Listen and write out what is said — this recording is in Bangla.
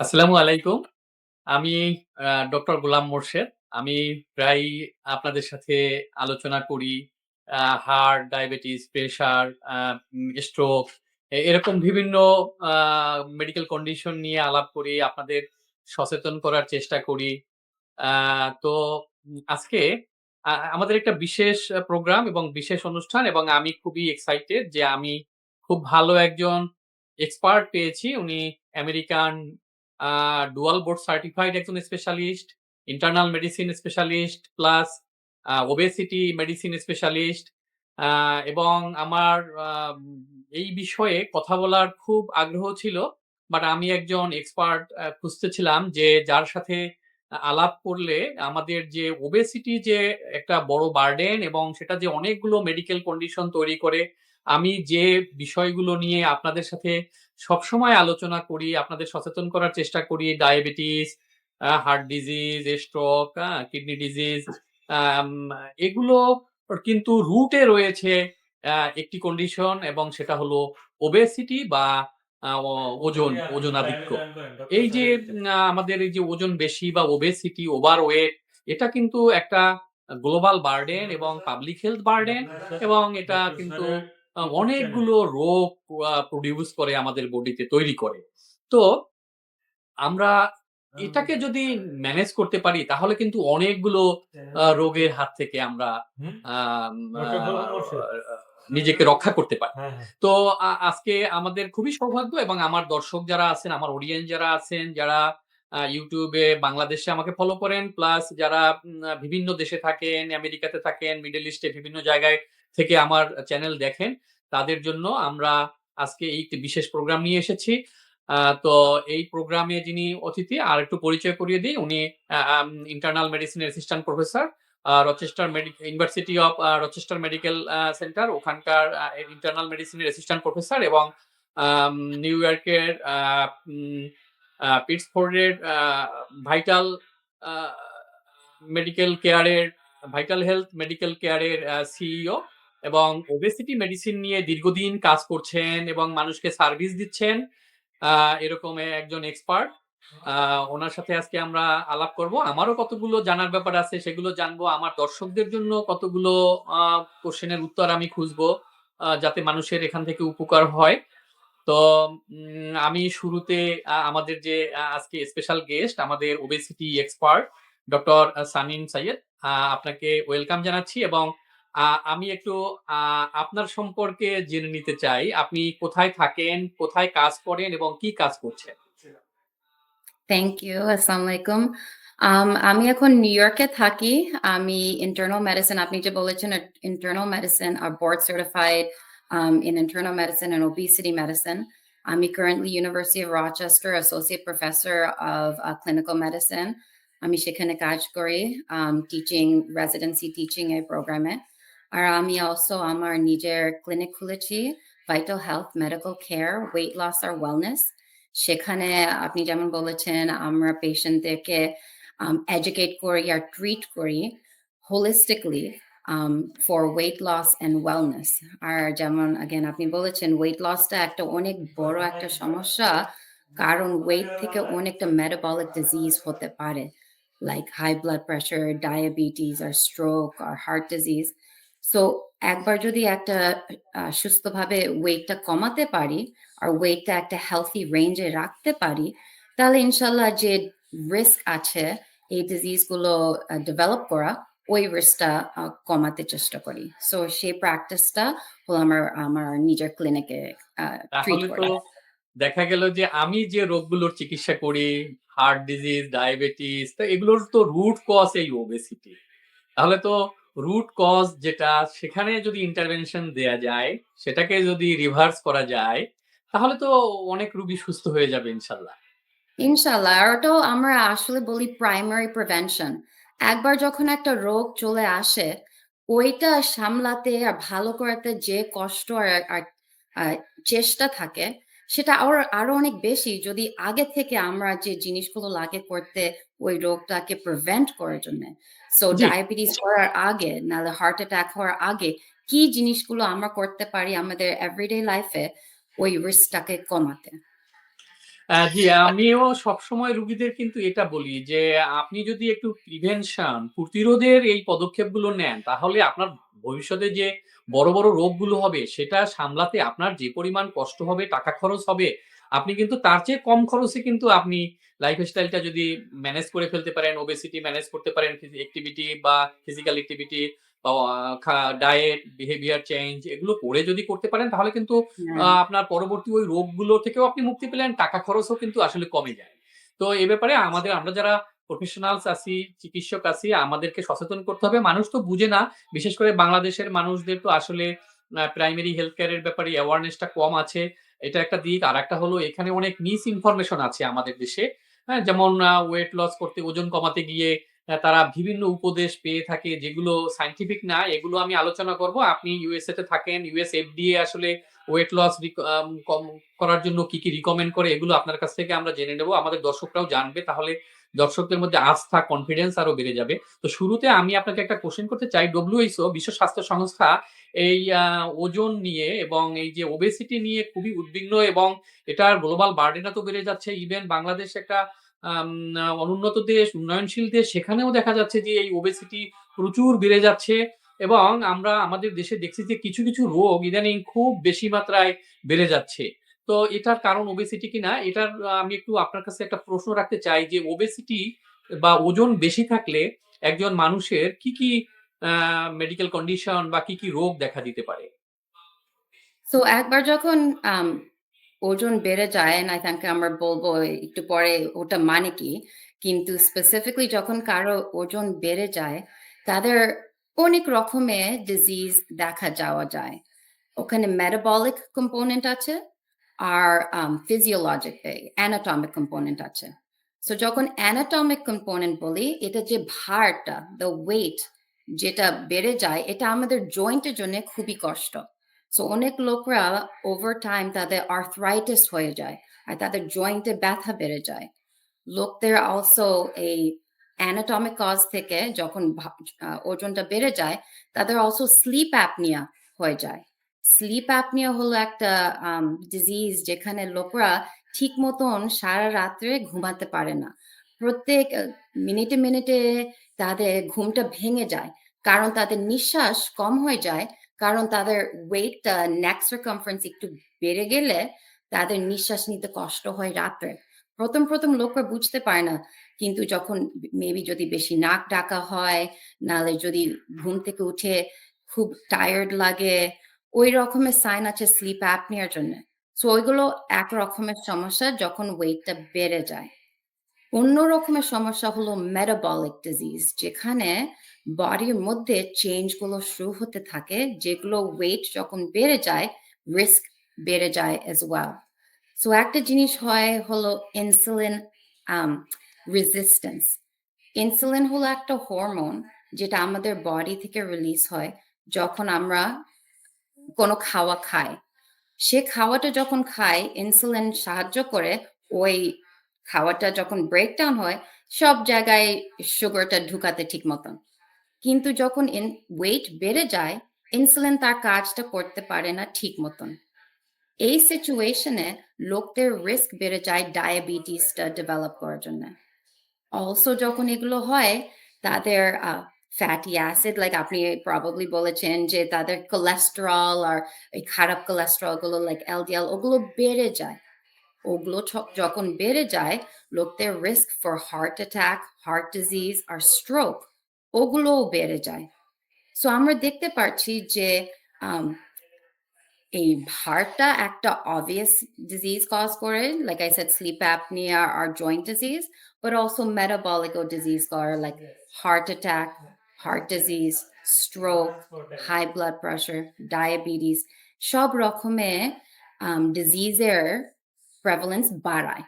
আসসালামু আলাইকুম। আমি ডক্টর গোলাম মোর্শেদ। আমি প্রায়ই আপনাদের সাথে আলোচনা করি হার্ট, ডায়াবেটিস, প্রেশার, স্ট্রোক এরকম বিভিন্ন মেডিকেল কন্ডিশন নিয়ে আলাপ করি, আপনাদের সচেতন করার চেষ্টা করি। তো আজকে আমাদের একটা বিশেষ প্রোগ্রাম এবং বিশেষ অনুষ্ঠান এবং আমি খুবই এক্সাইটেড যে আমি খুব ভালো একজন এক্সপার্ট পেয়েছি। উনি আমেরিকান ডুয়াল বোর্ড সার্টিফাইড একজন specialist, internal medicine specialist plus obesity medicine specialist এবং আমার এই বিষয়ে কথা বলার খুব আগ্রহ ছিল। বাট আমি একজন এক্সপার্ট খুঁজতেছিলাম যে যার সাথে আলাপ করলে আমাদের যে ওবেসিটি যে একটা বড় বার্ডেন এবং সেটা যে অনেকগুলো মেডিকেল কন্ডিশন তৈরি করে। আমি যে বিষয়গুলো নিয়ে আপনাদের সাথে সবসময় আলোচনা করি, আপনাদের সচেতন করার চেষ্টা করি diabetes, heart disease, stroke, kidney disease এগুলো কিন্তু রুটে রয়েছে একটি কন্ডিশন এবং সেটা হলো ওবেসিটি বা ওজন, করেন। ডক্টর এই যে আমাদের এই যে ওজন বেশি বা ওবেসিটি, ওভারওয়েট এটা কিন্তু একটা গ্লোবাল বার্ডেন এবং পাবলিক হেলথ বার্ডেন এবং এটা কিন্তু। অনেকগুলো রোগ প্রডিউস করে আমাদের বডিতে তৈরি করে। তো আমরা এটাকে যদি ম্যানেজ করতে পারি তাহলে কিন্তু অনেকগুলো আ রোগের হাত থেকে আমরা নিজেকে রক্ষা করতে পারি। হ্যাঁ, হ্যাঁ। তো আজকে আমাদের খুবই সৌভাগ্য এবং আমার দর্শক যারা আছেন, আমার অডিয়েন্স যারা আছেন, যারা YouTube বাংলাদেশে আমাকে ফলো করেন, প্লাস যারা বিভিন্ন দেশে থাকেন, আমেরিকাতে থাকেন, মিডল ইস্টে বিভিন্ন জায়গায় থেকে আমার চ্যানেল দেখেন, তাদের জন্য আমরা আজকে এই একটি বিশেষ প্রোগ্রাম নিয়ে এসেছি। তো এই প্রোগ্রামে যিনি অতিথি আর একটু পরিচয় করিয়ে দিই উনি ইন্টারনাল মেডিসিনের assistant professor Rochester university of Rochester medical centre ওখানকার ইন্টারনাল মেডিসিনের অ্যাসিস্ট্যান্ট প্রফেসর এবং নিউ ইয়র্কের পিটসফোর্ডের ভাইটাল মেডিকেল কেয়ারের ভাইটাল হেলথ মেডিকেল কেয়ারের সিইও এবং ওবেসিটি মেডিসিন নিয়ে দীর্ঘদিন কাজ করছেন এবং মানুষকে সার্ভিস দিচ্ছেন। এরকম একজন এক্সপার্ট। আ উনার সাথে আজকে আমরা আলাপ করব। আমারও কতগুলো জানার ব্যাপার আছে সেগুলো জানব। আমার দর্শকদের জন্য কতগুলো আ কোয়েশ্চেন উত্তর আমি খুঁজবো। যাতে মানুষের এখান থেকে উপকার হয়। তো আমি শুরুতে আমাদের যে আজকে স্পেশাল গেস্ট আমাদের obesity expert doctor uh Samim Sayyed. আপনাকে ওয়েলকাম জানাচ্ছি এবং আমি একটু আপনার সম্পর্কে জেনে নিতে চাই। আপনি কোথায় থাকেন, কোথায় কাজ করেন এবং কি কাজ করছেন? Thank you. আসসালামু আলাইকুম। আম আমি এখন নিউ ইয়র্কে থাকি। আমি ইন্টারনাল মেডিসিন আপনি যে বলেছেন আ ইন্টারনাল মেডিসিন আর board certified um, in internal medicine and obesity medicine. আমি currently University of Rochester Associate Professor of uh, Clinical Medicine. আমি সেখানে কাজ করি um, টিচিং রেসিডেন্সি টিচিং এর প্রোগ্রামে। আর আমি also আমার নিজের ক্লিনিক খুলেছি vital health medical care, weight loss আর ওয়েলনেস। সেখানে আপনি যেমন বলেছেন আমরা পেশেন্টদেরকে um, এডুকেট করি আর ট্রিট করি holistically um, for weight loss and wellness. আর যেমন again আপনি বলেছেন ওয়েট লসটা একটা অনেক বড় একটা সমস্যা। কারণ ওয়েট থেকে অনেকটা metabolic disease হতে পারে। Like high blood pressure, diabetes or stroke or heart disease. So একবার যদি একটা সুস্থভাবে ওয়েটটা কমাতে পারি আর ওয়েটটা একটা হেলথি রেঞ্জ রাখতে পারি, তাহলে ইনশাল্লাহ যে রিস্ক আছে এই ডিজিজগুলো ডেভেলপ করা, ওই রিস্কটা কমাতে চেষ্টা করি। সো সেই প্র্যাকটিসটা হলো আমার আমার নিজের ক্লিনিকে দেখা গেল যে আমি যে রোগগুলোর চিকিৎসা করি, হার্ট ডিজিজ, ডায়াবেটিস তো এগুলোর তো রুট কজ এই ওবেসিটি। তাহলে তো রুট কজ যেটা সেখানে যদি ইন্টারভেনশন দেয়া যায়, সেটাকে যদি রিভার্স করা যায়, তাহলে তো অনেক রুগী সুস্থ হয়ে যাবে ইনশাআল্লাহ। ইনশাআল্লাহ। আর ওটাও আমরা আসলে বলি প্রাইমারি প্রিভেনশন। একবার যখন একটা রোগ চলে আসে, ওইটা সামলাতে আর ভালো করাতে যে কষ্ট আর চেষ্টা থাকে, সেটা আরও আরও অনেক বেশি যদি আগে থেকে আমরা যে জিনিসগুলো লাগে করতে ওই রোগটাকে প্রিভেন্ট করার জন্যে। সো ডায়াবেটিস হওয়ার আগে, নাহলে হার্ট অ্যাটাক হওয়ার আগে কি জিনিসগুলো আমরা করতে পারি আমাদের এভরিডে লাইফে ওই রিস্কটাকে কমাতে? জি, আমিও সবসময় রুগীদের কিন্তু এটা বলি যে, আপনি যদি একটু প্রিভেনশন প্রতিরোধের এই পদক্ষেপগুলো নেন, তাহলে আপনার ভবিষ্যতে যে বড়, বড় রোগগুলো হবে সেটা সামলাতে আপনার যে পরিমাণ কষ্ট হবে, টাকা খরচ হবে, আপনি কিন্তু তার চেয়ে কম খরচে কিন্তু আপনি লাইফস্টাইলটা যদি ম্যানেজ করে ফেলতে পারেন, ওবেসিটি ম্যানেজ করতে পারেন, অ্যাক্টিভিটি বা ফিজিক্যাল অ্যাক্টিভিটি বা ডায়েট, বিহেভিয়ার চেঞ্জ এগুলো করে যদি করতে পারেন তাহলে কিন্তু হ্যাঁ। আপনার পরবর্তী ওই রোগগুলো থেকেও আপনি মুক্তি পেলেন, টাকা খরচও কিন্তু আসলে কমে যায়। তো এ ব্যাপারে আমাদের আমরা যারা প্রফেশনালস আছি, চিকিৎসক আছি আমাদেরকে সচেতন করতে হবে। মানুষ তো বুঝে না। বিশেষ করে বাংলাদেশের মানুষদের তো আসলে প্রাইমারি হেলথ কেয়ার এর ব্যাপারে অ্যাওয়ারনেস টা কম আছে। এটা একটা দিক। আরেকটা হলো এখানে অনেক মিস ইনফরমেশন আছে আমাদের দেশে। হ্যাঁ? যেমন ওয়েট লস করতে, ওজন কমাতে গিয়ে তারা বিভিন্ন উপদেশ পেয়ে থাকে যেগুলো সায়েন্টিফিক না। এগুলো আমি আলোচনা করব। আপনি ইউএসএ তে থাকেন। ইউএস এফডিএ আসলে ওয়েট লস কম করার জন্য কি, কি রিকমেন্ড করে এগুলো আপনার কাছ থেকে আমরা জেনে নেব। আমাদের দর্শকরাও জানবে। তাহলে দর্শকদের মধ্যে আস্থা, কনফিডেন্স আরও বেড়ে যাবে। তো শুরুতে আমি আপনাকে একটা কোশ্চেন করতে চাই। WHO বিশ্ব স্বাস্থ্য সংস্থা এই ওজন নিয়ে এবং এই যে ওবেসিটি নিয়ে খুবই উদ্বিগ্ন এবং এটার গ্লোবাল বার্ডেন এত বেড়ে যাচ্ছে। ইভেন বাংলাদেশ একটা অনুন্নত দেশ, উন্নয়নশীল দেশ সেখানেও দেখা যাচ্ছে যে এই ওবেসিটি প্রচুর বেড়ে যাচ্ছে এবং আমরা আমাদের দেশে দেখছি যে কিছু, কিছু রোগ ইদানিং খুব বেশি মাত্রায় বেড়ে যাচ্ছে। তো এটার কারণ ওবেসিটি কিনা এটার আমি একটু আপনার কাছে একটা প্রশ্ন রাখতে চাই যে ওবেসিটি বা ওজন বেশি থাকলে একজন মানুষের কি, কি মেডিকেল কন্ডিশন বা কি, কি রোগ দেখা দিতে পারে? সো একবার যখন ওজন বেড়ে যায় I think আমরা বলব একটু পরে ওটা মানে কি। কিন্তু স্পেসিফিক্যালি যখন কারও ওজন বেড়ে যায়, তাদের অনেক রকমের ডিজিজ দেখা যাওয়া যায়। ওখানে metabolic কম্পোনেন্ট আছে আর এ anatomic component আছে। সো যখন anatomic component বলি, এটা যে ভারটা, the weight যেটা বেড়ে যায়, এটা আমাদের জয়েন্টের জন্যে খুবই কষ্ট। সো অনেক লোকরা ওভার টাইম তাদের আর্থ্রাইটিস হয়ে যায়। আর তাদের জয়েন্টে ব্যথা বেড়ে যায়। লোকদের অলসো এই anatomic কজ থেকে যখন ওজনটা বেড়ে যায়, তাদের অলসো স্লিপ অ্যাপনিয়া হয়ে যায়। স্লিপ অ্যাপনিয়া হলো একটা ডিজিজ যেখানে লোকরা ঠিক মতন সারা রাত্রে ঘুমাতে পারে না। প্রত্যেক মিনিটে, মিনিটে তাদের ঘুমটা ভেঙে যায়। কারণ তাদের নিঃশ্বাস কম হয়ে যায়। কারণ তাদের ওয়েটটা নেক সারকামফারেন্স একটু বেড়ে গেলে তাদের নিঃশ্বাস নিতে কষ্ট হয় রাত্রে। ১ম, ১ম লোকরা বুঝতে পারে না। কিন্তু যখন মেবি যদি বেশি নাক ডাকা হয়, নাহলে যদি ঘুম থেকে উঠে খুব টায়ার্ড লাগে, ওই রকমের সাইন আছে স্লিপ অ্যাপনিয়ার জন্যে। সো ওইগুলো এক রকমের সমস্যা যখন ওয়েটটা বেড়ে যায়। অন্য রকমের সমস্যা হলো metabolic ডিজিজ যেখানে বডির মধ্যে চেঞ্জগুলো শুরু হতে থাকে, যেগুলো ওয়েট যখন বেড়ে যায়, রিস্ক বেড়ে যায় as well. সো একটা জিনিস হয় হলো ইনসুলিন রেজিস্ট্যান্স। ইনসুলিন হলো একটা হরমোন যেটা আমাদের বডি থেকে রিলিজ হয় যখন আমরা কোনো খাওয়া খায় সে খাওয়াটা যখন খায় ইনসুলিন সাহায্য করে ওই খাওয়াটা যখন ব্রেকডাউন হয়, সব জায়গায় সুগারটা ঢুকাতে ঠিক মতন। কিন্তু যখন ওয়েট বেড়ে যায়, ইনসুলিন তার কাজটা করতে পারে না ঠিক মতন। এই সিচুয়েশনে লোকদের রিস্ক বেড়ে যায় ডায়াবেটিসটা ডেভেলপ করার জন্যে। অলসো যখন এগুলো হয়, তাদের আ ফ্যাটি অ্যাসিড লাইক আপনি প্রবাবলি বলেছেন যে তাদের কোলেস্টেরল আর এই খারাপ কোলেস্টেরল গুলো লাইক এলডিএল ওগুলো বেড়ে যায়। ওগুলো ছ যখন বেড়ে যায়, লোকদের risk for heart attack, heart disease R stroke ওগুলোও বেড়ে যায়। সো আমরা দেখতে পারছি যে আম এই হার্টটা একটা obvious disease কজ করে। Like I said sleep apnea or joint disease, but also metabolic disease করে like heart attack, heart disease, stroke, high blood pressure, diabetes সব রকমের আম ডিজিজের প্রেভালেন্স বাড়ায়।